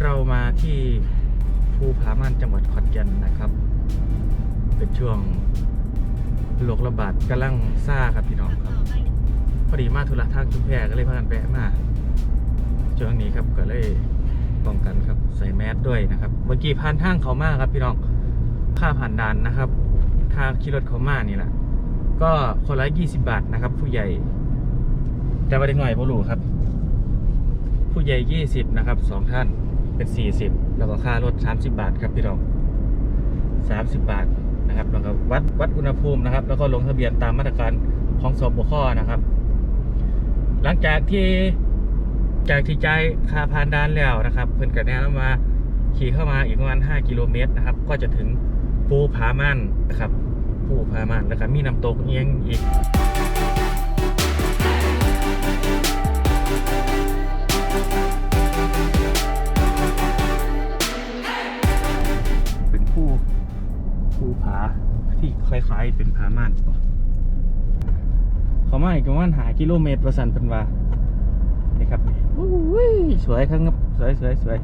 เรามาที่ภูผาม่านจังหวัดขอนแก่นนะครับ เป็นช่วงโรคระบาดกำลังซ่าครับพี่น้องครับพอดีมาธุระทางชุมแพก็เลยพากันแวะมาช่วงนี้ครับก็เลยป้องกันครับใส่แมสด้วยนะครับเมื่อกี้ผ่านทางเขามาครับพี่น้องค่าผ่านด่านนะครับค่าขี่รถเขามานี่แหละก็คนละยี่สิบบาทนะครับ ผู้ใหญ่แต่ว่าเด็กหน่อยบ่รู้ครับ ผู้ใหญ่ยี่สิบนะครับสองท่าน เป็นสี่สิบแล้วก็ค่ารถสามสิบาทครับพี่น้องสามสิบาทนะครับแล้วก็วัดวัดอุณหภูมินะครับ แล้วก็ลงทะเบียนตามมาตรการของสบคนะครับ หลังจากที่จากที่ใจคาผ่านดานแล้วนะครับ เพิ่นก็แนะนำว่าขี่เข้ามาอีกประมาณ 5 กิโลเมตรนะครับ ก็จะถึงภูผาม่านนะครับภูผาม่านแล้วก็มีน้ำตกเอียงอีก คล้ายๆเป็นผาม่านบ่เขามาอีกประมาณหากิโลเมตรประสันเป็นว่า นี่ครับนี่อุ้ยสวยครับครับสวยสวยสวย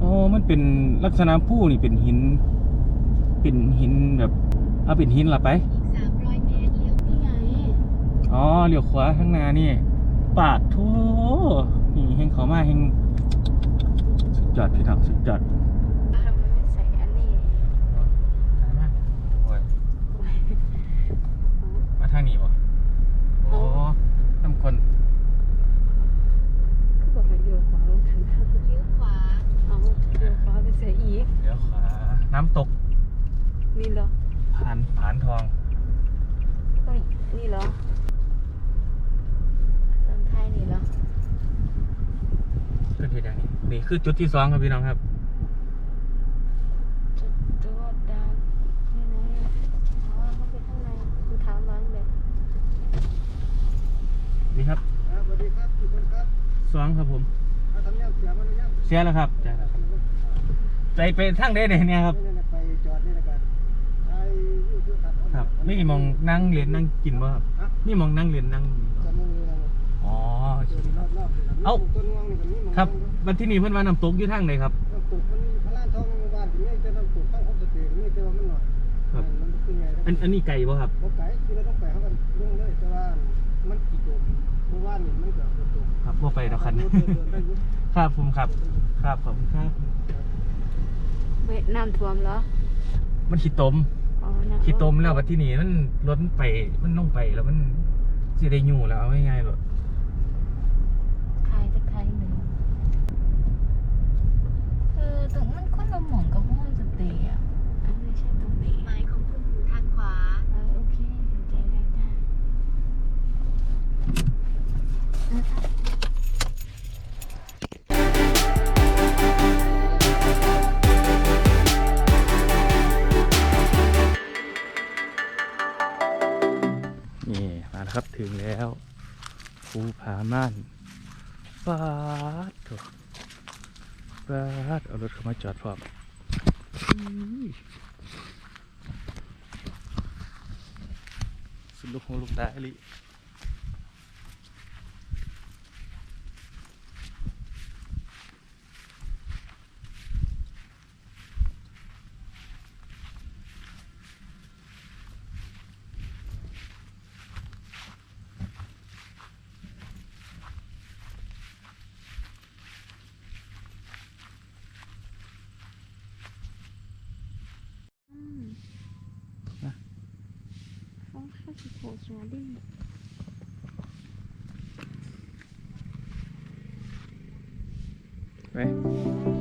อ๋อมันเป็นลักษณะผู้นี่เป็นหิน เป็นหินแบบเอาเป็นหินละไปสามร้อยเมตรเลี้ยวนี่ไง อ๋อเลี้ยวขวาข้างหน้านี่ ปาดโทนี่แห่งเขามาแห่งสุดยอดพี่น้องสุดยอด ทำไมไม่ใส่อันนี้ มาทางนี้วะโอ้ทำคน ก็บอกให้เลี้ยวขวาลงทางนั้นเลี้ยวขวาเอาเลี้ยวขวาไปใส่อีก เดี๋ยวขวา น้ำตก นี่เหรอ ผานผานทอง เฮ้ยนี่เหรอสันไทยนี่เหรอ ขึ้นที่ทางนี้ นี่ คือจุดที่สองครับพี่น้องครับจุดตรวจด่านนี่ไหนอะอ๋อเขาไปข้างในกูถามมันเลยนี่ครับครับสวัสดีครับทุกคนครับสองครับผมมาทำยังเสียมาหรือยังเสียแล้วครับจ่ายแล้วครับใจไปทางใดเนี่ยเนี่ยครับ นี่นะไปจอดนี่นะครับไอ้ยูทูบตัดครับนี่มองนั่งเรียนนั่งกินบ่ครับนี่มองนั่งเรียนนั่ง เอ้า ต้นงวงนี่กับนี่ครับวันที่นี่เพื่อนว่าน้ำตกอยู่ทางไหนครับ น้ำตกมันพระลานทองในบ้านที่นี่จะน้ำตกตั้งครบสตินี่แต่ว่ามันหน่อยครับ มันเป็นไงอันอันนี้ไก่บ่ครับ บ่ไก่คือเราต้องไปเขากันลงเลยแต่ว่ามันกี่จมเมื่อวานนี่มันก็ฝนตกครับบ่ไปแล้วคัน เดินเดินได้อยู่ ครับผมครับ ครับขอบคุณครับ เวทน้ำท่วมเหรอมันขี้ตมอ๋อน้ำขี้ตมแล้ววันที่นี่มันล้นไป มันลงไปแล้วมันสิได้อยู่แล้วเอาง่ายๆหรอก ขายจะขายหนึ่งเออ ตรงมันคนละหม่องกับห้องสเตย์อะอันไม่ใช่ตรงนี้หมายของคุณอยู่ทางขวา เออโอเคเข้าใจได้จ้ะเอออะนี่มาแล้วครับถึงแล้วภูผาม่านปาดโถ ปาดเอารถเข้ามาจอดพร้อมอุ้ยสุดลูกหูลูกตาอลินะ อ๋อข้าวสี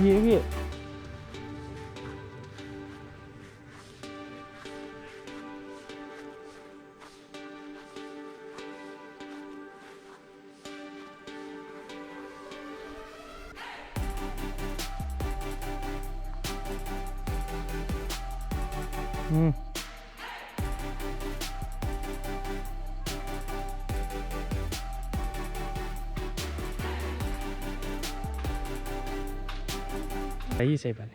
jewier ไปยี่ใส่บัตร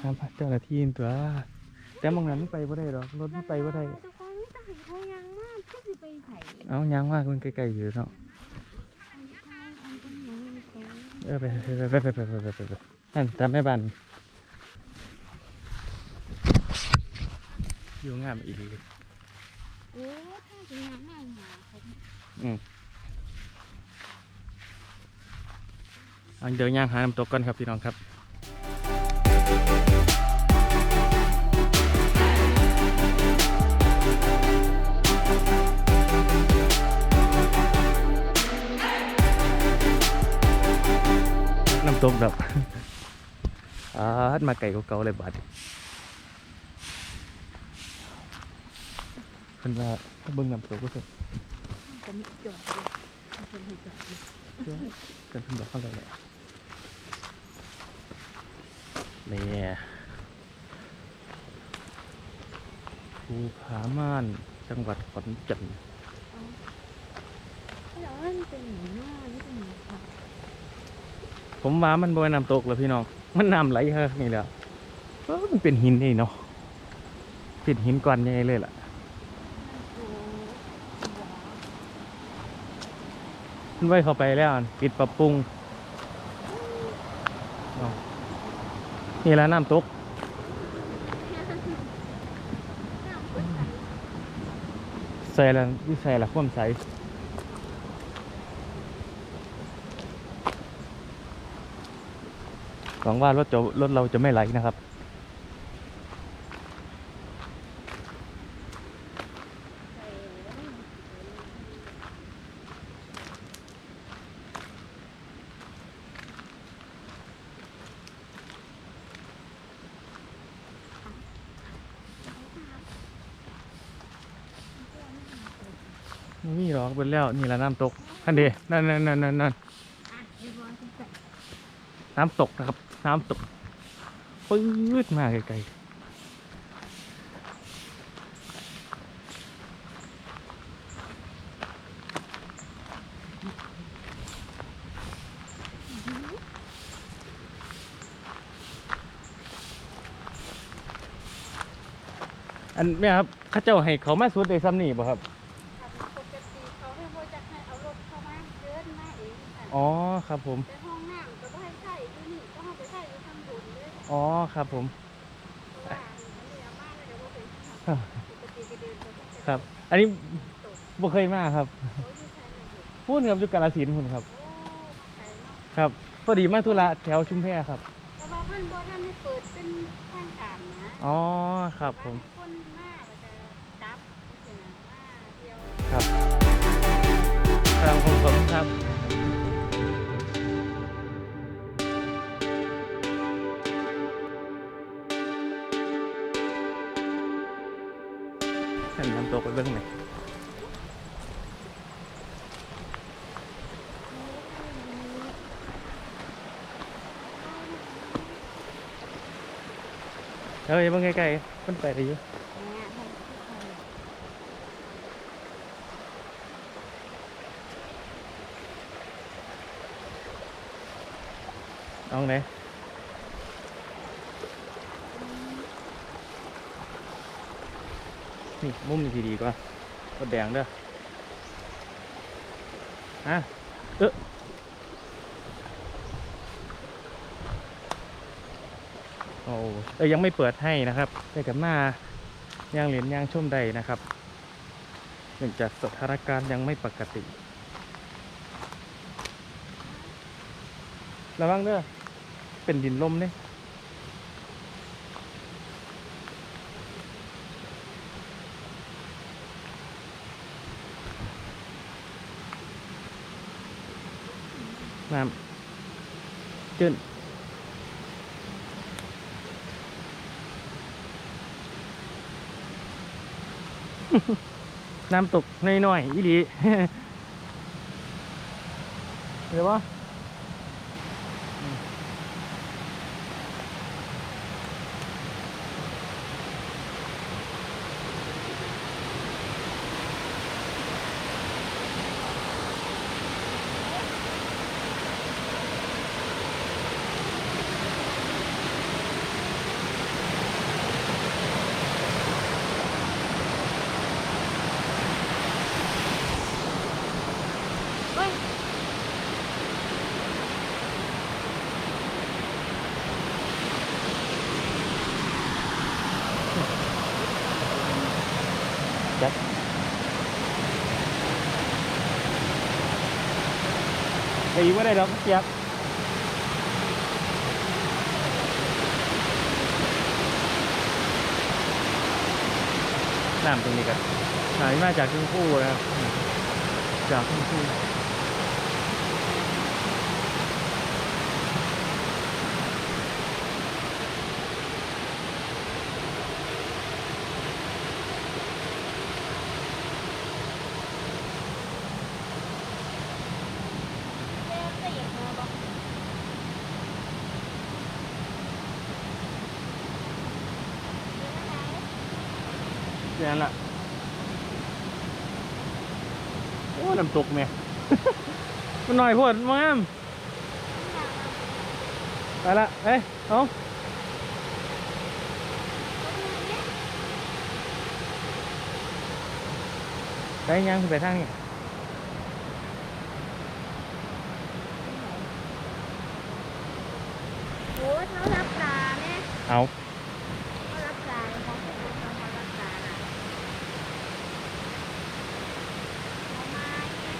ตามเจ้าหน้าที่ตัว แต่มองนั้นไปว่ได้หรอรถมัไปว่ได้แต่คนไม่ต่างเขายังมากที่สิไปไผ่เอายางว่ามันไกลๆอยู่เนาะเออไปไปไปไปไปไปไปนั่นตามแม่บ้านอยู่งามอีกเลยโอ้ถ้าจะงามมากหาเขาอืม เดี๋ยวย่างหาน้ำตกก่อนครับพี่น้องครับน้ำตกแบบอาดมาไก่เก่าๆเลยบาดเพิ่นว่าถ้าเบิ่งน้ำตกก็สิจะมีจอดเลยจะมีจอดเลยกันเพิ่นบอกเขาเลยแหละเนี่ยภูผาม่านจังหวัดขอนแก่นแล้วมันเป็นหมูหน้านี่เป็นหมูค่ะผมว่ามันบ่แม่นน้ำตกแล้วพี่น้อง มันน้ำไหลครับนี่แหละเออมันเป็นหินนี่เนาะเป็นหินก้อนใหญ่เลยล่ะโอ้มันไว้เข้าไปแล้วปิดปรับปรุงเอา นี่แหละน้ำตกใส่ละวิใส่ละความใสหวังว่ารถจะรถเราจะไม่ไหลนะครับ ไม่มีหรอกเบนแล้วนี่แหละน้ำตกอันเดีนั่นนั่นนั่นนั่นนั่นน้ำตกนะครับ น้ำตกปื๊ดมาไกลๆอันนี่ยครับข้าเจ้าให้เขามาสุดในซ้ำนี่บ่ครับ ปกติเขาให้โมจะให้เอารถเข้ามาเดินมาเองค่ะ อ๋อ ครับผม แต่ห้องน้ำก็ไม่ให้ใส่ดูนี่ก็ให้ไปใส่ดูทางบนเลยอ๋อครับผม เพราะว่ามันเหลือมากเลยเดี๋ยวว่าเป็นปกติก็เดินไปตั้งแต่ครับ อันนี้บ่เคยมาครับโอ้ยอยู่ใช่ไหมเด็กพูดกับจุกาลสินธุ์คุณครับ โอ้มาไกลเนาะครับพอดีมาธุระแถวชุมแพครับ แต่ว่าเพิ่นบ่ทันได้เปิดเป็นทางการนะอ๋อครับผม ว่าให้คนมาแล้วก็จับจังซี่นะมาเที่ยว ครับครับผมผมครับท่านน้ำตกไปเบื้องไหนอยคเอ้ยเบิ่ tôi có lưng này. Ơi bao nghe cây bên phải thì ông này นี่ยให้ทุกคนเอาไหนนี่มุมนี่ดีกว่ากดแดงเด้อฮะเออโอ้เอ้ยยังไม่เปิดให้นะครับแต่กับมาย่างเหรียญย่างช่มใดนะครับเนื่องจากสถานการณ์ยังไม่ปกติระวังเด้อเป็นดินลมเนี่ย น้ำจืนน้ำตกน้อยๆอีหลีเดี๋ยววะ ตีว่าได้ดอกเจี๊ยบน้ำตรงนี้กันหายมาจากทุ่งคู่นะครับจากทุ่งคู่ เจ๊จะอยากมาบอก แค่นั้นละโอ้น้ำตกแม่ มันหน่อยโพดมามไปละเอ้ยเอาไปยังไปทางนี้โอ้ยเขารับตาแม่เอาเขารับตาของพวกคุณเขามารับตาน่ะเอามาเนี่ย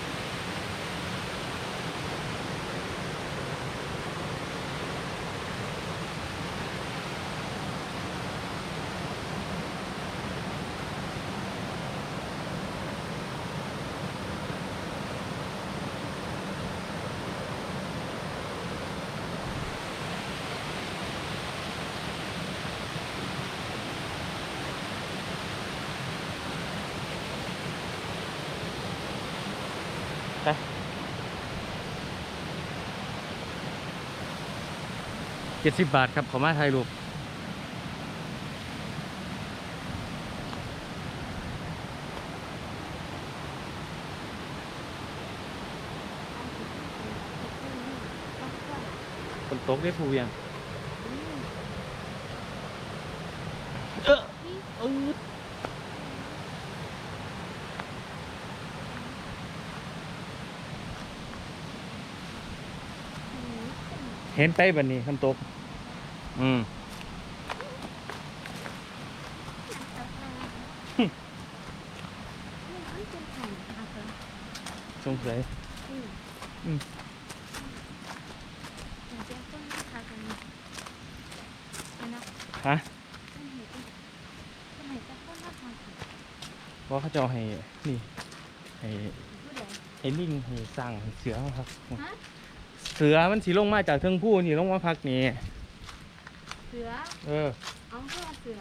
เจ็ดสิบบาทครับขอมาถ่ายรูปคนตกได้ผู้ยังเออเออ เห็นไปบันนี้คำตก อืมสงสัยอืมฮะเพราะเขาจะเอาให้ นี่ ให้ ให้ลิงให้สร้างให้เสือมาครับ เสือมันสีลงมาจากเทิงผู้นี่ลงมาพักนี่เสือ เออ เอาเพื่อเสือ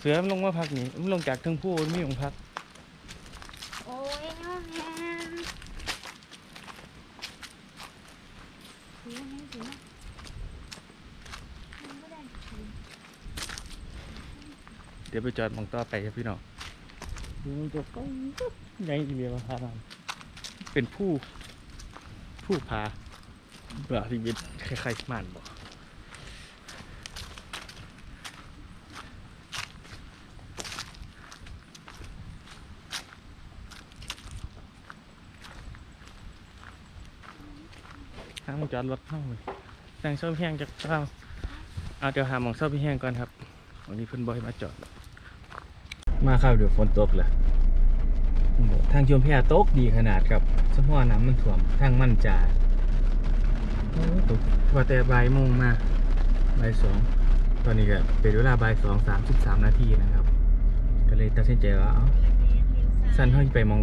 เสือมันลงมาพักนี่มันลงจากเทิงผู้มันไม่ลงพัก โอ้ยน้องแฮมเสือไหนเสือมันไม่ได้เสือเดี๋ยวไปจอดหมองต่อไปครับพี่น้องดูมันจะต้องใหญ่ทีเดียวครับเป็นผู้ ผู้พา เบื่อชีวิตคล้ายๆมันบอกทางจอดรถเข้าเลยนั่งเช่าพี่แห้งจากเช่าเอาเดี๋ยวหาหมองเช่าพี่แห้งก่อนครับวันนี้เพิ่นบอยมาจอด มาครับเดี๋ยวฝนตกเลยทางชมแพตกดีขนาดครับสมพอน้ำมันท่วมทางมั่นจ่า ว่าแต่บ่ายโมงมาบ่ายสองตอนนี้ก็เป็นเวลาบ่ายสองสามสิบสามนาทีนะครับ ก็เลยตัดสินใจว่าเอาสั้นเท่าที่ไปมอง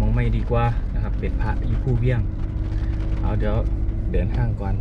มองไม่ดีกว่านะครับ เป็นพระอยู่ผู้เวียง เอาเดี๋ยวเดินทางก่อน